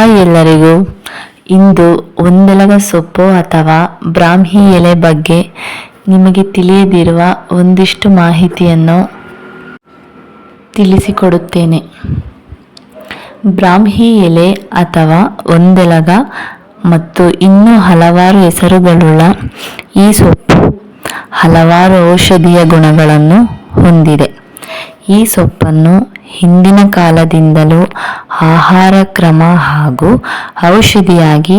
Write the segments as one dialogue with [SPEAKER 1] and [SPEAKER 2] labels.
[SPEAKER 1] Hi ಎಲ್ಲರಿಗೂ ಇಂದು ಒಂದೆಲಗ ಸೊಪ್ಪು ಅಥವಾ ಬ್ರಾಹ್ಮಿ ಎಲೆ ಬಗ್ಗೆ ನಿಮಗೆ ತಿಳಿಯದಿರುವ ಒಂದಿಷ್ಟು ಮಾಹಿತಿಯನ್ನು ತಿಳಿಸಿಕೊಡುತ್ತೇನೆ. ಬ್ರಾಹ್ಮಿ ಎಲೆ ಅಥವಾ ಒಂದೆಲಗ ಮತ್ತು ಇನ್ನೂ ಹಲವಾರು ಹೆಸರುಗಳುಳ್ಳ ಈ ಸೊಪ್ಪು ಹಲವಾರು ಔಷಧೀಯ ಗುಣಗಳನ್ನು ಹೊಂದಿದೆ. ಈ ಸೊಪ್ಪನ್ನು ಹಿಂದಿನ ಕಾಲದಿಂದಲೂ ಆಹಾರ ಕ್ರಮ ಹಾಗೂ ಔಷಧಿಯಾಗಿ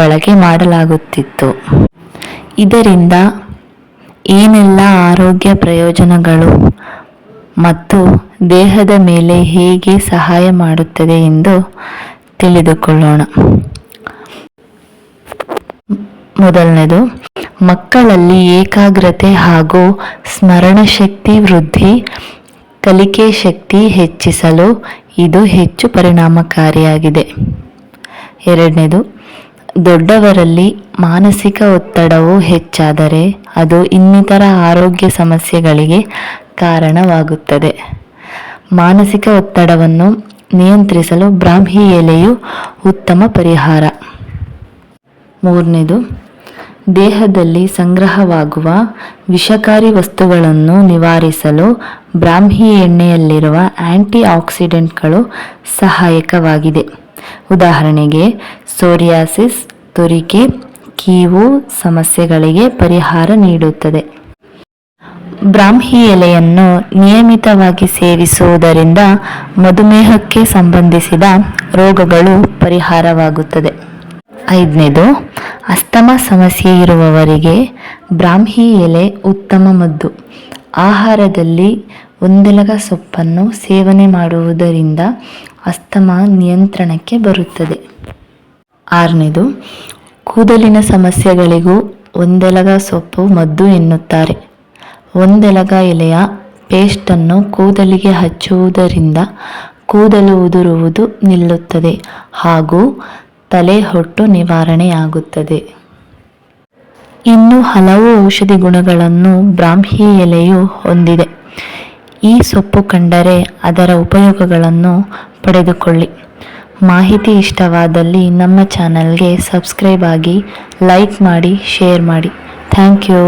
[SPEAKER 1] ಬಳಕೆ ಮಾಡಲಾಗುತ್ತಿತ್ತು. ಇದರಿಂದ ಏನೆಲ್ಲ ಆರೋಗ್ಯ ಪ್ರಯೋಜನಗಳು ಮತ್ತು ದೇಹದ ಮೇಲೆ ಹೇಗೆ ಸಹಾಯ ಮಾಡುತ್ತದೆ ಎಂದು ತಿಳಿದುಕೊಳ್ಳೋಣ. ಮೊದಲನೇದು, ಮಕ್ಕಳಲ್ಲಿ ಏಕಾಗ್ರತೆ ಹಾಗೂ ಸ್ಮರಣಶಕ್ತಿ ವೃದ್ಧಿ ಕಲಿಕೆ ಶಕ್ತಿ ಹೆಚ್ಚಿಸಲು ಇದು ಹೆಚ್ಚು ಪರಿಣಾಮಕಾರಿಯಾಗಿದೆ. ಎರಡನೇದು, ದೊಡ್ಡವರಲ್ಲಿ ಮಾನಸಿಕ ಒತ್ತಡವು ಹೆಚ್ಚಾದರೆ ಅದು ಇನ್ನಿತರ ಆರೋಗ್ಯ ಸಮಸ್ಯೆಗಳಿಗೆ ಕಾರಣವಾಗುತ್ತದೆ. ಮಾನಸಿಕ ಒತ್ತಡವನ್ನು ನಿಯಂತ್ರಿಸಲು ಬ್ರಾಹ್ಮಿ ಎಲೆಯು ಉತ್ತಮ ಪರಿಹಾರ. ಮೂರನೇದು ದೇಹದಲ್ಲಿ ಸಂಗ್ರಹವಾಗುವ ವಿಷಕಾರಿ ವಸ್ತುಗಳನ್ನು ನಿವಾರಿಸಲು ಬ್ರಾಹ್ಮಿ ಎಣ್ಣೆಯಲ್ಲಿರುವ ಆಂಟಿ ಆಕ್ಸಿಡೆಂಟ್ಗಳು ಸಹಾಯಕವಾಗಿದೆ. ಉದಾಹರಣೆಗೆ, ಸೋರಿಯಾಸಿಸ್, ತುರಿಕೆ, ಕೀವು ಸಮಸ್ಯೆಗಳಿಗೆ ಪರಿಹಾರ ನೀಡುತ್ತದೆ. ಬ್ರಾಹ್ಮಿ ಎಲೆಯನ್ನು ನಿಯಮಿತವಾಗಿ ಸೇವಿಸುವುದರಿಂದ ಮಧುಮೇಹಕ್ಕೆ ಸಂಬಂಧಿಸಿದ ರೋಗಗಳು ಪರಿಹಾರವಾಗುತ್ತದೆ. ಐದನೇದು, ಅಸ್ತಮ ಸಮಸ್ಯೆ ಇರುವವರಿಗೆ ಬ್ರಾಹ್ಮಿ ಎಲೆ ಉತ್ತಮ ಮದ್ದು. ಆಹಾರದಲ್ಲಿ ಒಂದೆಲಗ ಸೊಪ್ಪನ್ನು ಸೇವನೆ ಮಾಡುವುದರಿಂದ ಅಸ್ತಮ ನಿಯಂತ್ರಣಕ್ಕೆ ಬರುತ್ತದೆ. ಆರನೇದು, ಕೂದಲಿನ ಸಮಸ್ಯೆಗಳಿಗೂ ಒಂದೆಲಗ ಸೊಪ್ಪು ಮದ್ದು ಎನ್ನುತ್ತಾರೆ. ಒಂದೆಲಗ ಎಲೆಯ ಪೇಸ್ಟನ್ನು ಕೂದಲಿಗೆ ಹಚ್ಚುವುದರಿಂದ ಕೂದಲು ಉದುರುವುದು ನಿಲ್ಲುತ್ತದೆ ಹಾಗೂ ತಲೆಹೊಟ್ಟು ನಿವಾರಣೆಯಾಗುತ್ತದೆ. ಇನ್ನು ಹಲವು ಔಷಧಿ ಗುಣಗಳನ್ನು ಬ್ರಾಹ್ಮಿ ಎಲೆಯು ಹೊಂದಿದೆ. ಈ ಸೊಪ್ಪು ಕಂಡರೆ ಅದರ ಉಪಯೋಗಗಳನ್ನು ಪಡೆದುಕೊಳ್ಳಿ. ಮಾಹಿತಿ ಇಷ್ಟವಾದಲ್ಲಿ ನಮ್ಮ ಚಾನಲ್ಗೆ ಸಬ್ಸ್ಕ್ರೈಬ್ ಆಗಿ ಲೈಕ್ ಮಾಡಿ, ಶೇರ್ ಮಾಡಿ. Thank you.